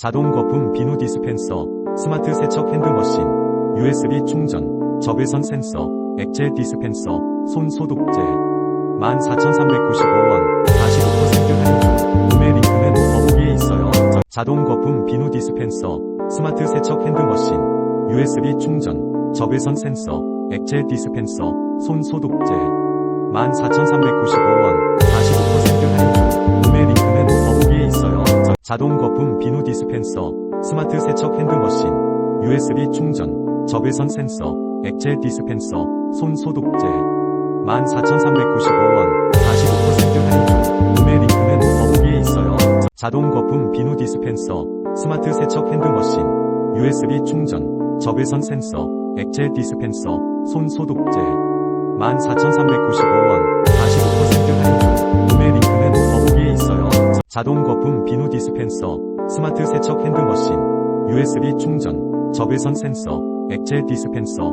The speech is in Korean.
자동 거품 비누 디스펜서, 스마트 세척 핸드머신, USB 충전, 적외선 센서, 액체 디스펜서, 손 소독제. 14,395원, 45% 할인 중. 구매 링크는 더보기에 있어요. 자- 자동 거품 비누 디스펜서, 스마트 세척 핸드머신, USB 충전, 적외선 센서, 액체 디스펜서, 손 소독제. 14,395원, 자- 자동 거품 비누 디스펜서, 스마트 세척 핸드머신, USB 충전, 적외선 센서, 액체 디스펜서, 손 소독제. 14,395원, 45% 할인 중. 구매 링크는 더보기에 있어요. 자- 자동 거품 비누 디스펜서, 스마트 세척 핸드머신, USB 충전, 적외선 센서, 액체 디스펜서, 손 소독제. 14,395원, 자동 거품 비누 디스펜서, 스마트 세척 핸드머신, USB 충전, 적외선 센서, 액체 디스펜서,